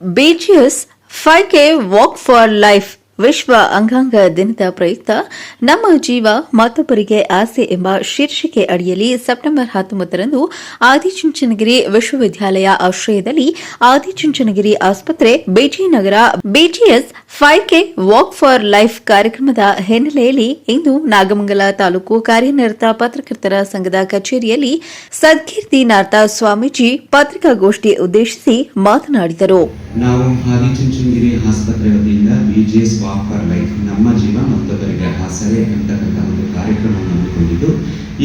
BGS five K walk for life ವಿಶ್ವ ಅಂಗಾಂಗ ದಿನದ ಪ್ರಯುಕ್ತ ನಮ್ಮ ಜೀವ ಮತ್ತೊಬ್ಬರಿಗೆ ಆಸೆ ಎಂಬ ಶೀರ್ಷಿಕೆ ಅಡಿಯಲ್ಲಿ ಸೆಪ್ಟೆಂಬರ್ ಹತ್ತೊಂಬತ್ತರಂದು ಆದಿಚುಂಚನಗಿರಿ ವಿಶ್ವವಿದ್ಯಾಲಯ ಆಶ್ರಯದಲ್ಲಿ ಆದಿಚುಂಚನಗಿರಿ ಆಸ್ಪತ್ರೆ B G Nagara BGS five K walk for life ಕಾರ್ಯಕ್ರಮದ ಹಿನ್ನೆಲೆಯಲ್ಲಿ ಇಂದು ನಾಗಮಂಗಲ ತಾಲೂಕು ಕಾರ್ಯನಿರತ ಪತ್ರಕರ್ತರ ಸಂಘದ ಕಚೇರಿಯಲ್ಲಿ ಸದ್ಕೀರ್ತಿ ನಾರ್ಥ ಸ್ವಾಮೀಜಿ ಪತ್ರಿಕಾಗೋಷ್ಠಿ ಉದ್ದೇಶಿಸಿ ಮಾತನಾಡಿದರು. ನಾವು ಆದಿಚುಂಚನಗಿರಿ ಆಸ್ಪತ್ರೆ ವತಿಯಿಂದ ಬಿಜಿಎಸ್ ವಾಕ್ ಫಾರ್ ಲೈಫ್ ನಮ್ಮ ಜೀವ ಮತ್ತೊಬ್ಬರಿಗೆ ಹಾಸರೆ ಅಂತಕ್ಕಂಥ ಒಂದು ಕಾರ್ಯಕ್ರಮವನ್ನು ಹಮ್ಮಿಕೊಂಡಿದ್ದು,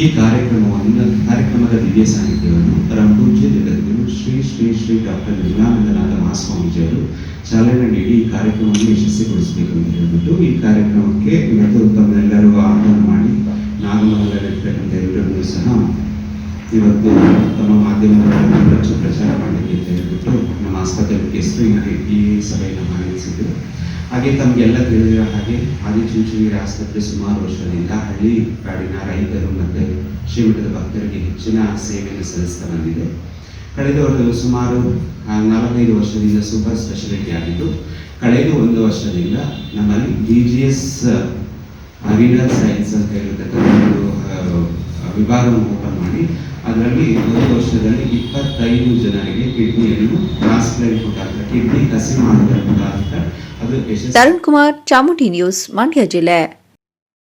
ಈ ಕಾರ್ಯಕ್ರಮವನ್ನು, ಕಾರ್ಯಕ್ರಮದ ದಿವ್ಯ ಸಾನ್ನಿಧ್ಯವನ್ನು ಪರಮಪೂಜ್ಯ ಜಗದ್ಗುರು ಶ್ರೀ ಶ್ರೀ ಶ್ರೀ ಡಾಕ್ಟರ್ ನಿರ್ಮಲಾನಂದನಾಥ ಮಹಾಸ್ವಾಮೀಜಿಯವರು ಚಾಲನೆ ನೀಡಿ ಈ ಕಾರ್ಯಕ್ರಮವನ್ನು ಯಶಸ್ವಿಗೊಳಿಸಬೇಕು ಅಂತ ಹೇಳ್ಬಿಟ್ಟು ಈ ಕಾರ್ಯಕ್ರಮಕ್ಕೆ ತಮ್ಮೆಲ್ಲರೂ ಆಹ್ವಾನ ಮಾಡಿ ನಾಗಮಂಗಲದಲ್ಲಿರ್ತಕ್ಕಂಥ ಎಲ್ಲರನ್ನೂ ಸಹ ಇವತ್ತು ತಮ್ಮ ಮಾಧ್ಯಮಗಳಲ್ಲಿ ಪ್ರಚುರ ಮಾಡಲಿಕ್ಕೆ ಅಂತ ಹೇಳ್ಬಿಟ್ಟು ನಮ್ಮ ಆಸ್ಪತ್ರೆ ಮುಖ್ಯಸ್ಥರು ಈ ಸಭೆಯನ್ನು ಆಯೋಜಿಸಿದ್ರು. ಹಾಗೆ ತಮಗೆಲ್ಲ ತಿಳಿದಿರೋ ಹಾಗೆ ಆದಿಚುಂಚನಗಿರಿ ಆಸ್ಪತ್ರೆ ಸುಮಾರು ವರ್ಷದಿಂದ ಹಳ್ಳಿ ಕಾಡಿನ ರೈತರು ಮತ್ತು ಶ್ರೀಮಠದ ಭಕ್ತರಿಗೆ ಹೆಚ್ಚಿನ ಸೇವೆಯನ್ನು ಸಲ್ಲಿಸ್ತಾ ಬಂದಿದೆ. ಕಳೆದ ವರ್ಷ ಸುಮಾರು ನಾಲ್ಕೈದು ವರ್ಷದಿಂದ ಸೂಪರ್ ಸ್ಪೆಷಾಲಿಟಿ ಆಗಿದ್ದು, ಕಳೆದ ಒಂದು ವರ್ಷದಿಂದ ನಮ್ಮಲ್ಲಿ D G S renal science ಅಂತ ಹೇಳಿರ್ತಕ್ಕಂಥ ಒಂದು ವಿಭಾಗವನ್ನು ಓಪನ್ ಮಾಡಿ, ಅದರಲ್ಲಿ ಒಂದು ವರ್ಷದಲ್ಲಿ ಇಪ್ಪತ್ತೈದು ಜನರಿಗೆ ಕಿಡ್ನಿಯನ್ನು ಟ್ರಾನ್ಸ್ಪ್ಲಾಂಟ್ ಮುಖಾಂತರ, ಕಿಡ್ನಿ ಕಸಿ ಮಾಡುವುದರ ಮುಖಾಂತರ ತರುಣ್ ಕುಮಾರ್ ಚಾಮುಂಡಿ ನ್ಯೂಸ್ ಮಂಡ್ಯ ಜಿಲ್ಲೆ